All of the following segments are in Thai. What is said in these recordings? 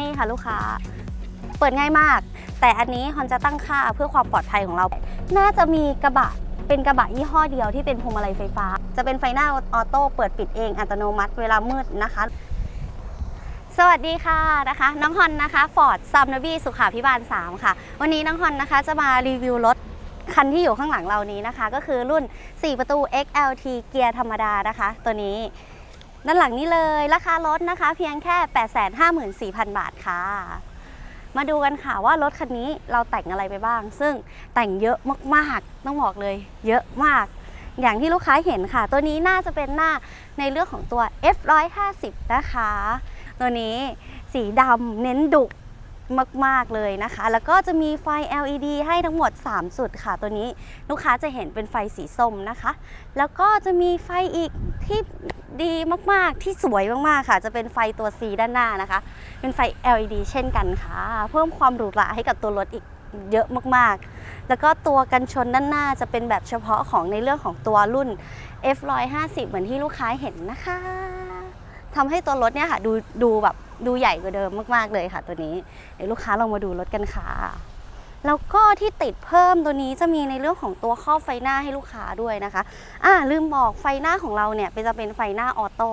นี่ค่ะลูกค้า เปิดง่ายมาก แต่อันนี้ฮอนจะตั้งค่าเพื่อความปลอดภัยของเรา น่าจะมีกระบะเป็นกระบะยี่ห้อเดียวที่เป็นพวงมาลัยไฟฟ้า จะเป็นไฟหน้าออโต้เปิดปิดเองอัตโนมัติเวลามืดนะคะ สวัสดีค่ะนะคะ น้องฮอนนะคะฟอร์ดซัมนบีสุขาพิบาล 3 ค่ะ วันนี้น้องฮอนนะคะจะมารีวิวรถคันที่อยู่ข้างหลังเรานี้นะคะ ก็คือรุ่น 4 ประตู XLT เกียร์ธรรมดานะคะ ตัวนี้ ด้านหลังนี้เลย ราคารถนะคะ เพียงแค่ 854,000 บาทค่ะ มาดูกันค่ะว่ารถคันนี้เราแต่งอะไรไปบ้าง ซึ่งแต่งเยอะมากๆ ต้องบอกเลย เยอะมาก อย่างที่ลูกค้าเห็นค่ะ ตัวนี้น่าจะเป็นหน้าในเรื่องของตัว F150 นะคะ ตัวนี้สีดำเน้นดุ มาก ๆ เลยนะคะ แล้วก็จะมีไฟ LED ให้ทั้งหมด 3 จุดค่ะ ตัวนี้ลูกค้าจะเห็นเป็นไฟสีส้มนะคะ แล้วก็จะมีไฟอีกที่ดีมาก ๆ ที่สวยมาก ๆ ค่ะ จะเป็นไฟตัว C ด้านหน้านะคะ เป็นไฟ LED เช่นกันค่ะ เพิ่มความหรูหราให้กับตัวรถอีกเยอะมาก ๆ แล้วก็ตัวกันชนด้านหน้าจะเป็นแบบเฉพาะของในเรื่องของตัวรุ่น F150 เหมือนที่ลูกค้าเห็นนะคะทำให้ตัวรถเนี่ยค่ะดูดูแบบ ดูใหญ่กว่าเดิมมากๆเลยค่ะ ตัวนี้เดี๋ยวลูกค้าลองมาดูรถกันค่ะแล้วก็ที่ติดเพิ่มตัวนี้จะมีในเรื่องของตัวครอบไฟหน้าให้ลูกค้าด้วยนะคะอ่าลืมบอกไฟหน้าของเราเนี่ยเป็นจะเป็นไฟหน้าออโต้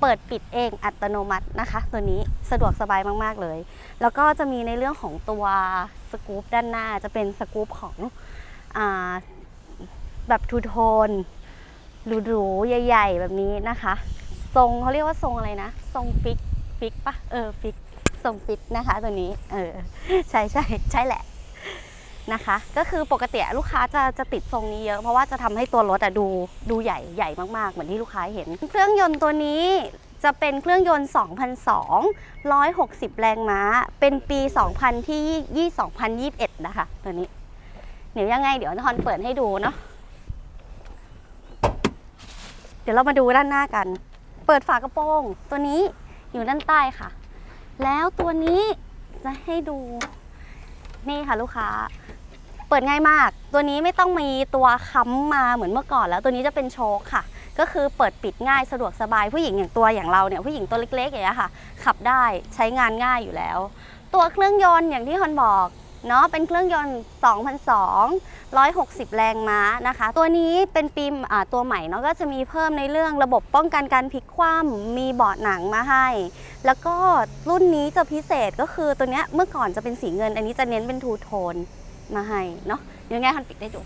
เปิดปิดเองอัตโนมัตินะคะ ตัวนี้สะดวกสบายมากๆเลย แล้วก็จะมีในเรื่องของตัวสกู๊ปด้านหน้าจะเป็นสกู๊ปของอาแบบทูโทนหรูๆใหญ่ ๆ แบบนี้นะคะ ทรงเขาเรียกว่าทรงอะไรนะ ทรงฟิก ฟิกปะเออฟิกทรงฟิกนะคะตัวนี้เออใช่ใช่ใช่แหละนะคะ ก็คือปกติลูกค้าจะจะติดทรงนี้เยอะ เพราะว่าจะทำให้ตัวรถอะดูดูใหญ่ใหญ่มากๆ เหมือนที่ลูกค้าเห็น เครื่องยนต์ตัวนี้จะเป็นเครื่องยนต์ 2002 160 แรงม้า เป็นปี 2000 ที่ 2021 นะคะ ตัวนี้ เดี๋ยวยังไง เดี๋ยวทอนเปิดให้ดูเนาะ เดี๋ยวเรามาดูด้านหน้ากัน เปิดฝากระโปรงตัวนี้ อยู่ด้านใต้ค่ะ แล้วตัวนี้จะให้ดู นี่ค่ะลูกค้า เปิดง่ายมาก ตัวนี้ไม่ต้องมีตัวค้ำมาเหมือนเมื่อก่อนแล้ว ตัวนี้จะเป็นโชคค่ะ ก็คือเปิดปิดง่ายสะดวกสบายผู้หญิงอย่างตัวอย่างเราเนี่ยผู้หญิงตัวเล็กๆอย่างนี้ค่ะ ขับได้ใช้งานง่ายอยู่แล้ว ตัวเครื่องยนต์อย่างที่คอนบอก เนาะเป็นเครื่องยนต์2002 160 แรงม้านะคะ ตัวนี้เป็นปีมอ่าตัวใหม่เนาะก็จะมีเพิ่มในเรื่องระบบป้องกันการพลิกคว่ำมีเบาะหนังมาให้ แล้วก็รุ่นนี้จะพิเศษก็คือตัวเนี้ยเมื่อก่อนจะเป็นสีเงิน อันนี้จะเน้นเป็นทูโทนมาให้เนาะเดี๋ยวไงคันปิดได้ดู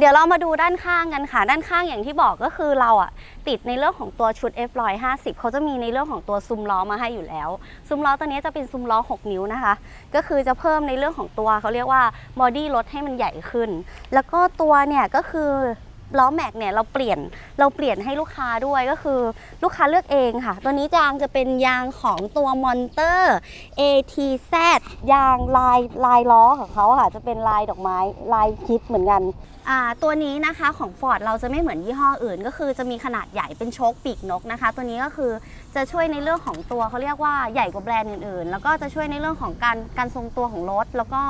เดี๋ยวเรามาดูด้านข้างกันค่ะ ด้านข้างอย่างที่บอกก็คือเราอะติดในเรื่องของตัวชุด F150 เขาจะมีในเรื่องของตัวซุ้มล้อมาให้อยู่แล้ว ซุ้มล้อตัวนี้จะเป็นซุ้มล้อ 6 นิ้วนะคะ ก็คือจะเพิ่มในเรื่องของตัวเขาเรียกว่าบอดี้รถให้มันใหญ่ขึ้น แล้วก็ตัวเนี่ยก็คือ ล้อแม็กเนี่ยเราเปลี่ยนเราเปลี่ยนให้ลูกค้าด้วยก็คือลูกค้าเลือกเองค่ะ ตัวนี้ยางจะเป็นยางของตัวมอนเตอร์ ATZ ยางลายลายล้อของเขาค่ะ จะเป็นลายดอกไม้ลายคิดเหมือนกันตัวนี้นะคะของ Ford เราจะไม่เหมือนยี่ห้ออื่น ก็คือจะมีขนาดใหญ่เป็นโชคปีกนกนะคะ ตัวนี้ก็คือจะช่วยในเรื่องของตัวเขาเรียกว่าใหญ่กว่าแบรนด์อื่นๆ แล้วก็จะช่วยในเรื่องของการการทรงตัวของรถ แล้วก็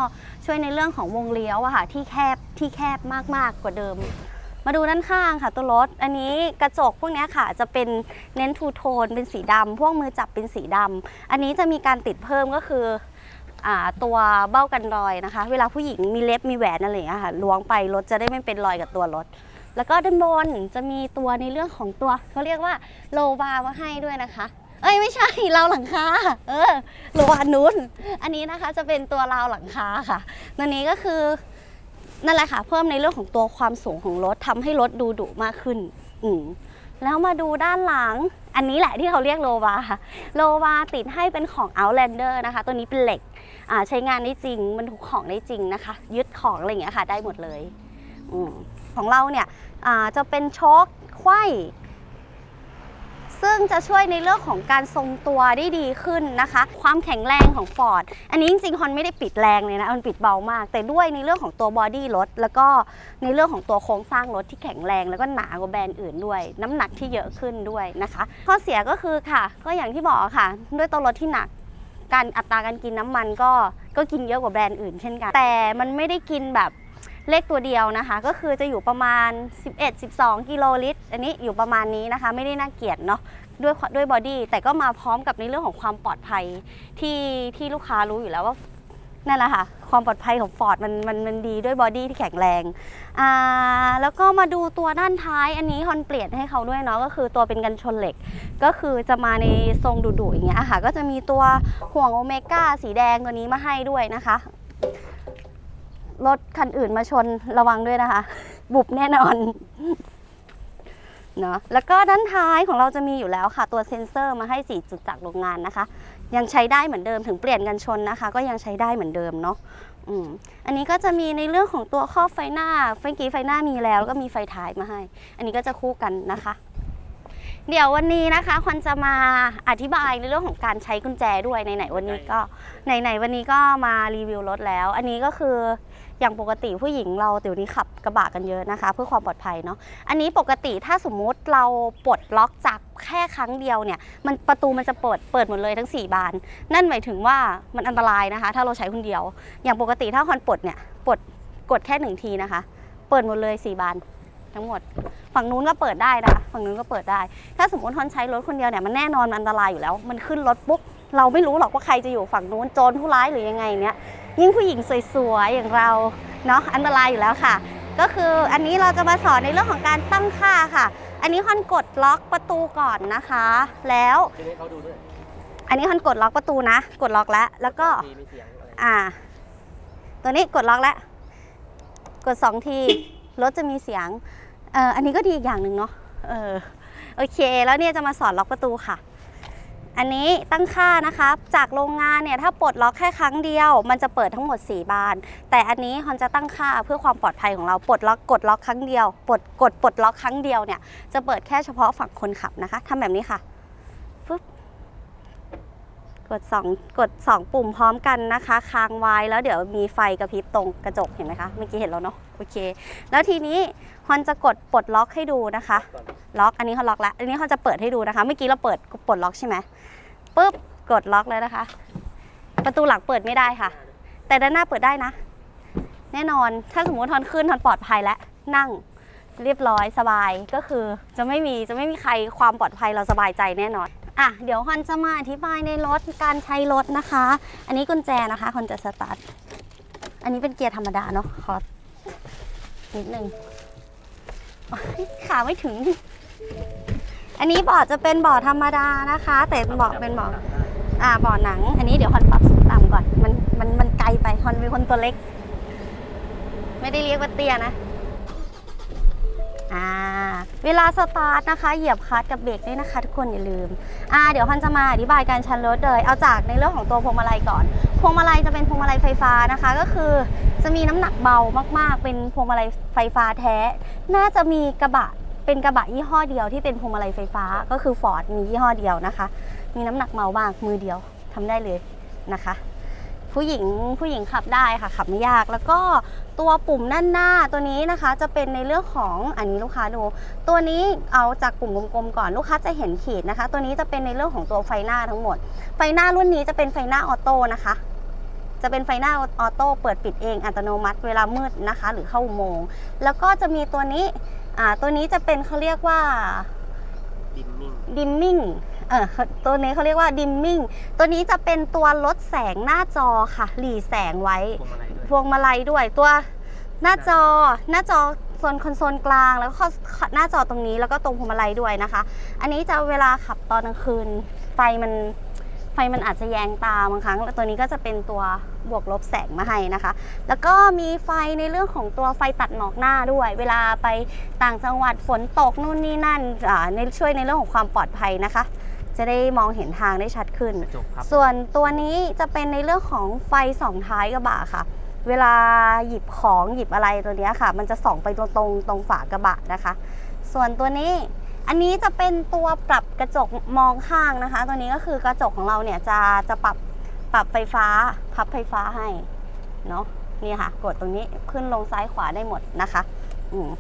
ช่วยในเรื่องของวงเลี้ยวอะค่ะที่แคบที่แคบมากๆกว่าเดิม มาดูด้านข้างค่ะตัวรถ อันนี้กระจกพวกนี้ค่ะจะเป็นเน้นทูโทนเป็นสีดำพวกมือจับเป็นสีดำอันนี้จะมีการติดเพิ่มก็คือตัวเบ้ากันรอยนะคะ เวลาผู้หญิงมีเล็บมีแหวนอะไรอย่างเงี้ยค่ะล้วงไปรถจะได้ไม่เป็นรอยกับตัวรถ แล้วก็ด้านบนจะมีตัวในเรื่องของตัวเขาเรียกว่าโลบาร์มาให้ด้วยนะคะเอ้ยไม่ใช่ราวหลังคาเออโลบาร์นู้นอันนี้นะคะจะเป็นตัวราวหลังคาค่ะตัวนี้ก็คือ นั่นแหละค่ะ เพิ่มในเรื่องของตัวความสูงของรถทำให้รถดูดุมากขึ้น อืแล้วมาดูด้านหลัง อันนี้แหละที่เขาเรียกโลวาค่ะโลวาติดให้เป็นของ Outlander นะคะ ตัวนี้เป็นเหล็กใช้งานได้จริงบรรทุกของได้จริงนะคะ ยึดของอะไรอย่างเงี้ยค่ะ ได้หมดเลยอของเราเนี่ยอจะเป็นโชคไขว้ ซึ่งจะช่วยในเรื่องของการทรงตัวได้ดีขึ้นนะคะ ความแข็งแรงของ Ford อันนี้จริงๆฮอนไม่ได้ปิดแรงเลยนะมันปิดเบามาก แต่ด้วยในเรื่องของตัวบอดี้รถแล้วก็ในเรื่องของตัวโครงสร้างรถที่แข็งแรง แล้วก็หนากว่าแบรนด์อื่นด้วย น้ำหนักที่เยอะขึ้นด้วยนะคะ ข้อเสียก็คือค่ะ ก็อย่างที่บอกค่ะ ด้วยตัวรถที่หนักการอัตราการกินน้ำมันก็ก็กินเยอะกว่าแบรนด์อื่นเช่นกัน แต่มันไม่ได้กินแบบ เลขตัวเดียวนะคะ ก็คือจะอยู่ประมาณ 11-12 กิโลลิตร อันนี้อยู่ประมาณนี้นะคะ ไม่ได้น่าเกลียดเนาะด้วยด้วยบอดี้แต่ก็มาพร้อมกับในเรื่องของความปลอดภัยที่ที่ลูกค้ารู้อยู่แล้วว่านั่นแหละค่ะ ความปลอดภัยของ Ford มันมันมันดีด้วยบอดี้ที่แข็งแรงอ่าแล้วก็มาดูตัวด้านท้ายอันนี้ฮอนเปลี่ยนให้เขาด้วยเนาะก็คือตัวเป็นกันชนเหล็ก ก็คือจะมาในทรงดุๆอย่างเงี้ยค่ะ ก็จะมีตัวห่วงโอเมก้าสีแดงตัวนี้มาให้ด้วยนะคะ รถคันอื่นมาชนระวังด้วยนะคะ บุบแน่นอนเนาะแล้วก็ด้านท้ายของเราจะมีอยู่แล้วค่ะ ตัวเซ็นเซอร์มาให้ 4 จุดจากโรงงานนะคะ ยังใช้ได้เหมือนเดิมถึงเปลี่ยนกันชนนะคะ ก็ยังใช้ได้เหมือนเดิมเนาะอืมอันนี้ก็จะมีในเรื่องของตัวครอบไฟหน้าไฟกี้ไฟหน้ามีแล้วแล้วก็มีไฟท้ายมาให้ อันนี้ก็จะคู่กันนะคะ เดี๋ยววันนี้นะคะควันจะมาอธิบายในเรื่องของการใช้กุญแจด้วยไหนๆวันนี้ก็ไหนๆวันนี้ก็มารีวิวรถแล้ว อันนี้ก็คืออย่างปกติผู้หญิงเราเดี๋ยวนี้ขับกระบะกันเยอะนะคะ เพื่อความปลอดภัยเนาะอันนี้ปกติถ้าสมมุติเราปลดล็อกจากแค่ครั้งเดียวเนี่ยมันประตูมันจะเปิดเปิดหมดเลยทั้ง 4 บาน นั่นหมายถึงว่ามันอันตรายนะคะ ถ้าเราใช้คนเดียว อย่างปกติถ้าคอนปลดเนี่ยปลดกดแค่หนึ่งทีนะคะ เปิดหมดเลย4บาน ทั้งหมด ฝั่งนู้นก็เปิดได้นะคะฝั่งนู้นก็เปิดได้ ถ้าสมมติทอนใช้รถคนเดียวเนี่ยมันแน่นอนมันอันตรายอยู่แล้ว มันขึ้นรถปุ๊บเราไม่รู้หรอกว่าใครจะอยู่ฝั่งนู้นโจรผู้ร้ายหรือยังไงเนี่ยยิ่งผู้หญิงสวยๆอย่างเราเนาะอันตรายอยู่แล้วค่ะ ก็คืออันนี้เราจะมาสอนในเรื่องของการตั้งค่าค่ะ อันนี้คอนกดล็อกประตูก่อนนะคะ แล้วทีนี้เขาดูด้วยอันนี้คอนกดล็อกประตูนะ กดล็อกแล้วแล้วก็มีมีเสียงอะไรอ่า ตัวนี้กดล็อกแล้วกดสองทีรถจะมีเสียง เอออันนี้ก็ดีอีกอย่างหนึ่งเนาะเออโอเค แล้วเนี่ยจะมาสอนล็อกประตูค่ะ อันนี้ตั้งค่านะคะจากโรงงานเนี่ยถ้าปลดล็อกแค่ครั้งเดียว มันจะเปิดทั้งหมด 4 บาน แต่อันนี้ฮอนจะตั้งค่าเพื่อความปลอดภัยของเราปลดล็อกกดล็อกครั้งเดียวปลดกดปลดล็อกครั้งเดียวเนี่ยจะเปิดแค่เฉพาะฝั่งคนขับนะคะทำแบบนี้ค่ะ กด2กด 2 ปุ่มพร้อมกันนะคะ ค้างไว้แล้วเดี๋ยวมีไฟกระพริบตรงกระจกเห็นไหมคะเมื่อกี้เห็นแล้วเนาะโอเค แล้วทีนี้ฮอนจะกดปลดล็อกให้ดูนะคะ ล็อกอันนี้เขาล็อกแล้ว อันนี้เขาจะเปิดให้ดูนะคะ เมื่อกี้เราเปิดปลดล็อกใช่ไหมปุ๊บกดล็อกเลยนะคะ ประตูหลังเปิดไม่ได้ค่ะ แต่ด้านหน้าเปิดได้นะ แน่นอนถ้าสมมติทอนขึ้นทอนปลอดภัยแล้วนั่งเรียบร้อยสบายก็คือจะไม่มีจะไม่มีใครความปลอดภัยเราสบายใจแน่นอน อะเดี๋ยวฮอนจะมาอธิบายในรถการใช้รถนะคะ อันนี้กุญแจนะคะฮอนจะสตาร์ทอันนี้เป็นเกียร์ธรรมดาเนาะขอนิดนึงขาไม่ถึง อันนี้เบาะจะเป็นเบาะธรรมดานะคะ แต่เบาะเป็นเบาะอ่าเบาะหนัง อันนี้เดี๋ยวฮอนปรับสูงต่ำก่อน มันมันมันไกลไปฮอนเป็นคนตัวเล็ก ไม่ได้เรียกว่าเตี้ยนะอ่า เวลาสตาร์ทนะคะ เหยียบคลัตช์กับเบรกด้วยนะคะทุกคนอย่าลืมอ่าเดี๋ยวฮอนจะมาอธิบายการชันรถเลย เอาจากในเรื่องของตัวพวงมาลัยก่อน พวงมาลัยจะเป็นพวงมาลัยไฟฟ้านะคะ ก็คือจะมีน้ำหนักเบามากๆ เป็นพวงมาลัยไฟฟ้าแท้ น่าจะมีกระบะเป็นกระบะยี่ห้อเดียวที่เป็นพวงมาลัยไฟฟ้าก็คือ Ford มียี่ห้อเดียวนะคะ มีน้ำหนักเบามากมือเดียวทำได้เลยนะคะ ผู้หญิงผู้หญิงขับได้ค่ะขับไม่ยาก แล้วก็ตัวปุ่มด้านหน้าตัวนี้นะคะจะเป็นในเรื่องของอันนี้ลูกค้าดู ตัวนี้เอาจากปุ่มกลมๆก่อนลูกค้าจะเห็นขีดนะคะ ตัวนี้จะเป็นในเรื่องของตัวไฟหน้าทั้งหมด ไฟหน้ารุ่นนี้จะเป็นไฟหน้าออโต้นะคะจะเป็นไฟหน้าออโต้เปิดปิดเองอัตโนมัติเวลามืดนะคะ หรือเข้าอุโมงค์แล้วก็จะมีตัวนี้อ่าตัวนี้จะเป็นเขาเรียกว่าดิมมิ่งดิมมิ่ง เออตัวนี้เขาเรียกว่าดิมมิ่งตัวนี้จะเป็นตัวลดแสงหน้าจอค่ะ หลีแสงไว้พวงมาลัยด้วยพวงมาลัยด้วยตัวหน้าจอหน้าจอโซนคอนโซลกลางแล้วก็หน้าจอตรงนี้แล้วก็ตรงพวงมาลัยด้วยนะคะ อันนี้จะเวลาขับตอนกลางคืนไฟมันไฟมันอาจจะแยงตาบางครั้ง แล้วตัวนี้ก็จะเป็นตัวบวกลบแสงมาให้นะคะ แล้วก็มีไฟในเรื่องของตัวไฟตัดหมอกหน้าด้วย เวลาไปต่างจังหวัดฝนตกนู่นนี่นั่นอ่าในช่วยในเรื่องของความปลอดภัยนะคะ จะได้มองเห็นทางได้ชัดขึ้น กระจกพับ ส่วนตัวนี้จะเป็นในเรื่องของไฟสองท้ายกระบะค่ะ เวลาหยิบของหยิบอะไรตัวเนี้ยค่ะ มันจะส่องไปตรงตรงตรงฝากระบะนะคะ ส่วนตัวนี้อันนี้จะเป็นตัวปรับกระจกมองข้างนะคะ ตัวนี้ก็คือกระจกของเราเนี่ยจะจะปรับปรับไฟฟ้าพับไฟฟ้าให้เนาะนี่ค่ะ กดตรงนี้ขึ้นลงซ้ายขวาได้หมดนะคะ อืม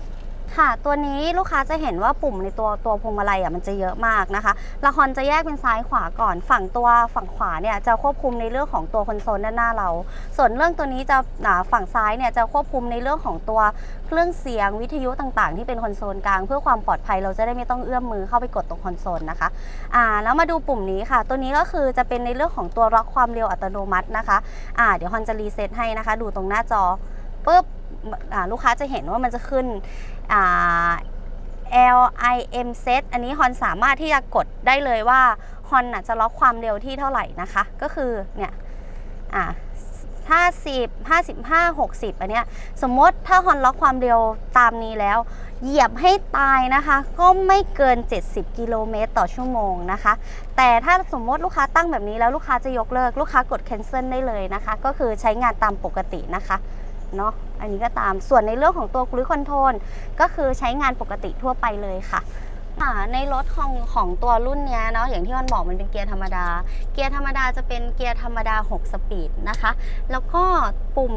ค่ะตัวนี้ลูกค้าจะเห็นว่าปุ่มในตัวตัวพวงมาลัยอะมันจะเยอะมากนะคะละครจะแยกเป็นซ้ายขวาก่อน ฝั่งตัวฝั่งขวาเนี่ยจะควบคุมในเรื่องของตัวคอนโซลด้านหน้าเรา ส่วนเรื่องตัวนี้จะฝั่งซ้ายเนี่ยจะควบคุมในเรื่องของตัวเครื่องเสียงวิทยุต่างๆ ที่เป็นคอนโซลกลาง เพื่อความปลอดภัยเราจะได้ไม่ต้องเอื้อมมือเข้าไปกดตรงคอนโซลนะคะอ่าแล้วมาดูปุ่มนี้ค่ะ ตัวนี้ก็คือจะเป็นในเรื่องของตัวล็อกความเร็วอัตโนมัตินะคะอ่าเดี๋ยวฮอนจะรีเซ็ตให้นะคะ ดูตรงหน้าจอปุ๊บลูกค้าจะเห็นว่ามันจะขึ้น L I M set อันนี้ฮอนสามารถที่จะกดได้เลยว่าฮอนจะล็อกความเร็วที่เท่าไหร่นะคะ ก็คือเนี่ยอ่า50 55 60 อันเนี้ยสมมติถ้าฮอนล็อกความเร็วตามนี้แล้ว เหยียบให้ตายนะคะ ก็ไม่เกิน 70 กิโลเมตรต่อชั่วโมงนะคะ แต่ถ้าสมมติลูกค้าตั้งแบบนี้แล้วลูกค้าจะยกเลิก ลูกค้ากด cancel ได้เลยนะคะ ก็คือใช้งานตามปกตินะคะ เนาะอันนี้ก็ตามส่วนในเรื่องของตัว cruise control ก็คือใช้งานปกติทั่วไปเลยค่ะ อ่าในรถของของตัวรุ่นนี้เนาะอย่างที่มันบอกมันเป็นเกียร์ธรรมดา เกียร์ธรรมดาจะเป็นเกียร์ธรรมดา 6 สปีดนะคะ แล้วก็ปุ่ม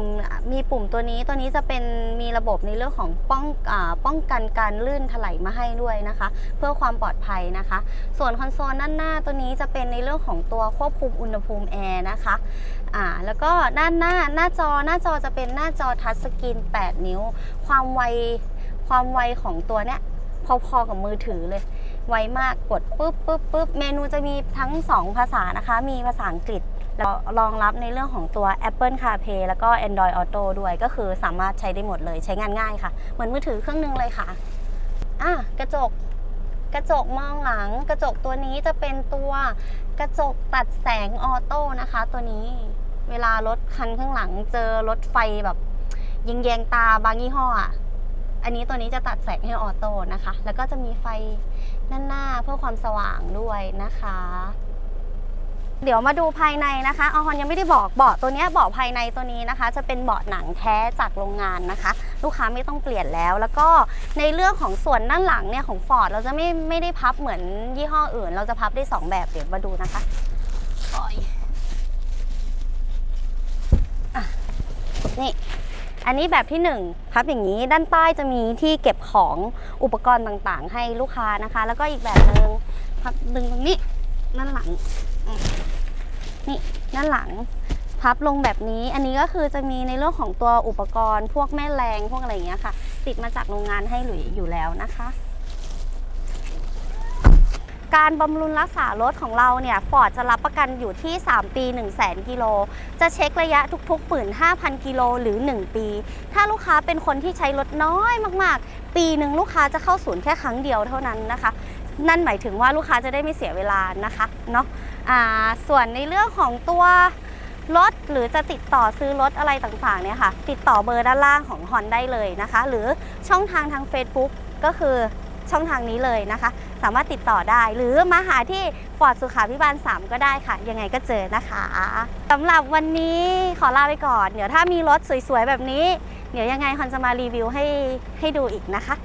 มีปุ่มตัวนี้ตัวนี้จะเป็นมีระบบในเรื่องของป้องอป้องกันการลื่นถลายมาให้ด้วยนะคะ เพื่อความปลอดภัยนะคะ ส่วนคอนโซลด้านหน้าตัวนี้จะเป็นในเรื่องของตัวควบคุมอุณหภูมิแอร์นะคะอ่าแล้วก็ด้านหน้าหน้าจอหน้าจอจะเป็นหน้าจอทัชสกรีน8 นิ้ว ความไวความไวของตัวเนี้ย พอๆกับมือถือเลย ไวมากกดปุ๊บปุ๊บปุ๊บเมนูจะมีทั้ง 2 ภาษานะคะ มีภาษาอังกฤษแล้วรองรับในเรื่องของตัว Apple CarPlay แล้วก็ Android Auto ด้วยก็คือสามารถใช้ได้หมดเลยใช้งานง่ายค่ะ เหมือนมือถือเครื่องนึงเลยค่ะอะกระจกกระจกมองหลัง กระจกตัวนี้จะเป็นตัวกระจกตัดแสงออโต้นะคะ ตัวนี้เวลารถคันข้างหลังเจอรถไฟแบบยิงแยงตาบางยี่ห้ออะ อันนี้ตัวนี้จะตัดแสงให้ออโต้นะคะ แล้วก็จะมีไฟด้านหน้าเพื่อความสว่างด้วยนะคะ เดี๋ยวมาดูภายในนะคะออฮอนยังไม่ได้บอกเบาะตัวนี้เบาะภายในตัวนี้นะคะ จะเป็นเบาะหนังแท้จากโรงงานนะคะ ลูกค้าไม่ต้องเปลี่ยนแล้ว แล้วก็ในเรื่องของส่วนด้านหลังเนี่ยของ Ford เราจะไม่ไม่ได้พับเหมือนยี่ห้ออื่น เราจะพับได้ 2 แบบเดี๋ยวมาดูนะคะโอ้ยอะนี่ อันนี้แบบที่1พับอย่างนี้ด้านใต้จะมีที่เก็บของอุปกรณ์ต่างๆ ให้ลูกค้านะคะ แล้วก็อีกแบบหนึ่งพับดึงตรงนี้ด้านหลังนี่ด้านหลัง พับลงแบบนี้อันนี้ก็คือจะมีในเรื่องของตัวอุปกรณ์ พวกแม่แรงพวกอะไรอย่างเงี้ยค่ะ ติดมาจากโรงงานให้หลุยอยู่แล้วนะคะ การบำรุงรักษารถของเราเนี่ยฟอร์ดจะรับประกันอยู่ที่ 3 ปี 1 0 0 0 0แกิโล จะเช็คระยะทุกๆ 15,000 กิโลหรือ 1 ปี ถ้าลูกค้าเป็นคนที่ใช้รถน้อยมากๆ ปีหนึ่งลูกค้าจะเข้าศูนย์แค่ครั้งเดียวเท่านั้นนะคะ นั่นหมายถึงว่าลูกค้าจะได้ไม่เสียเวลานะคะเนาะส่วนในเรื่องของตัวรถหรือจะติดต่อซื้อรถอะไรต่างๆเนี่ยค่ะ ติดต่อเบอร์ด้านล่างของฮอนได้เลยนะคะ หรือช่องทางทาง Facebook ก็คือ ช่องทางนี้เลยนะคะ สามารถติดต่อได้ หรือมาหาที่ฟอร์ดสุขาพิบาล 3 ก็ได้ค่ะ ยังไงก็เจอนะคะสำหรับวันนี้ขอลาไปก่อน เดี๋ยวถ้ามีรถสวยๆ แบบนี้ เดี๋ยวยังไงคอนจะมารีวิวให้ให้ดูอีกนะคะ